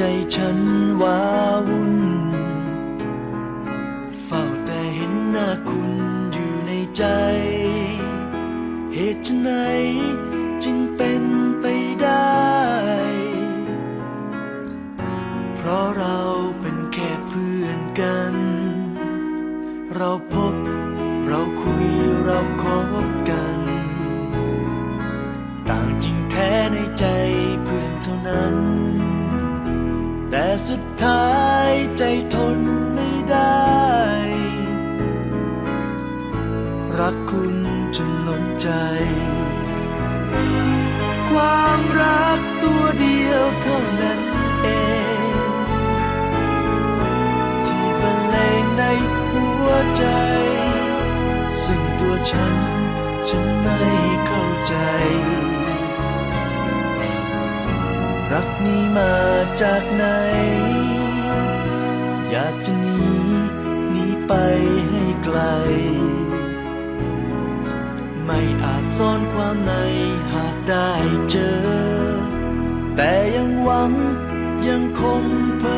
ใจฉันว้าวุ่น เฝ้าแต่เห็นหน้าคุณอยู่ในใจ เหตุไฉนจึงเป็นไปได้ เพราะเราเป็นแค่เพื่อนกัน เราพ สุดท้ายใจทนไม่ได้ รักคุณจนล้นใจ ความรักตัวเดียวเท่านั้นเอง ที่บรรเลงในหัวใจ ซึ่งตัวฉัน ฉันไม่เข้าใจ รักนี้มาจากไหน อยากจะหนีหนีไปให้ไกล ไม่อาจซ่อนความในหากได้เจอ แต่ยังหวังยังคงเพ้อ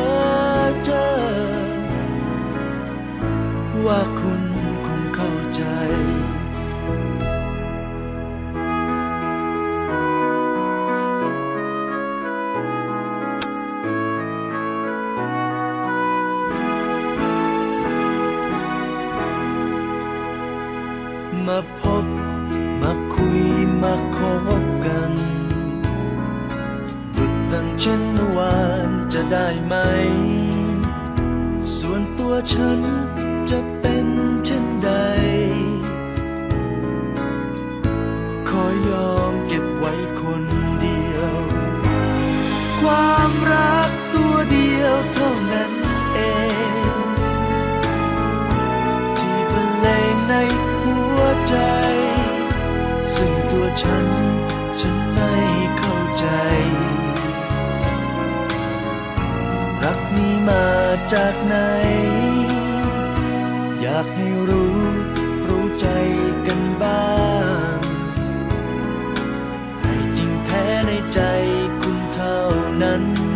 มาพบ มาคุยมาคบกันดุดดังเช่นเมื่อวานจะได้ไหม ส่วนตัวฉันจะเป็นเช่นใด ขอยอม ฉัน ฉันไม่เข้าใจ รักนี้มาจากไหน อยากให้รู้ รู้ใจกันบ้าง ให้จริงแท้ในใจคุณเท่านั้นเพราะตัวฉัน